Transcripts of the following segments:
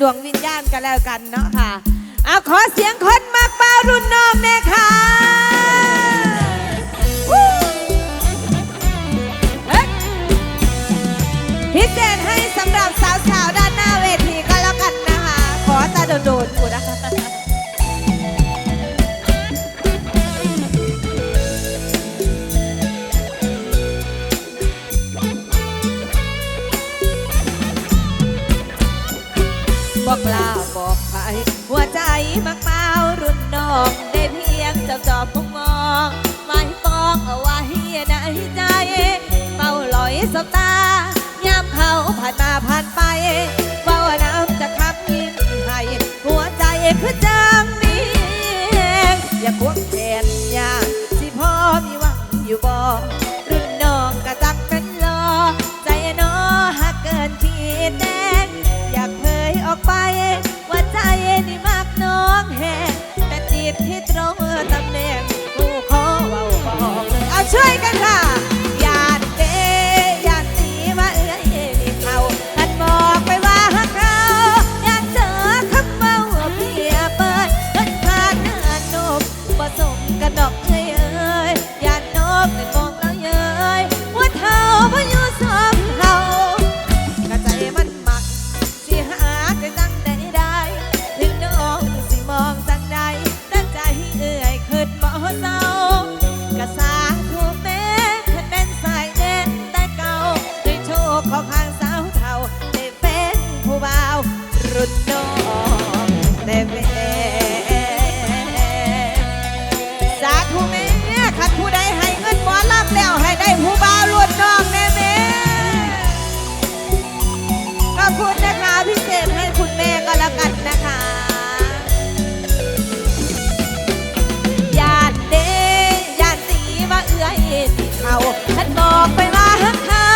ดวงวิญญาณกันแล้วกันเนาะค่ะเอาขอเสียงคนมากบ้ารุ่นน้องแน่ค่ะพิเศษให้สำหรับสาวๆด้านหน้าเวทีก็แล้วกันนะคะ ขอตาโดนๆกูนะ บอกลาบอกใครหัวใจมักเมารุ่นน้องได้เพียงจับจอบมองมองไม่ปองเอาไว้ในใจเมาลอยสบตายามเขาผ่านมาผ่านไปเบาน้ำจะขับยิ้มให้หัวใจคือจังนี้อย่าควงแขนอย่าสิพ่อมีหวังอยู่บ่รุ่นน้องกะจังเป็นรอใจน้อหักเกินขีดแด ตที่ตรง บ่เศร้ากระสา นันบอกไปว่าฮักเขา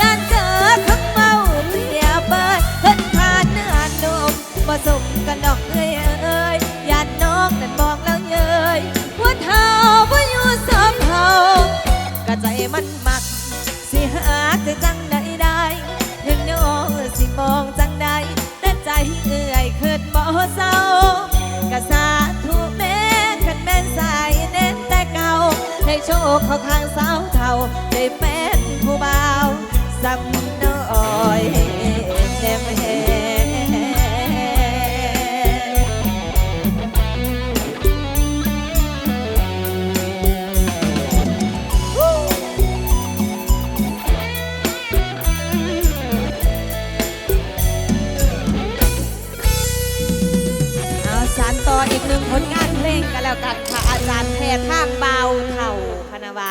ลานเจอข้าเมาเปรียเบิดเพิ่นทานเนื้อนมผสมกันดอกเอ้ยเอ้ยญาติน้องนั่นบอกแล้วเย้ยว่าเท่าว่า ให้โชคเขาข้างสาวเท่าได้เป็นผู้บ่าวสำน้อยแน่แม่เอาสารต่ออีกหนึ่งผลงานเพลงกันแล้วกันค่ะ จารย์แพทย์ทางเบาเท่าพนาวา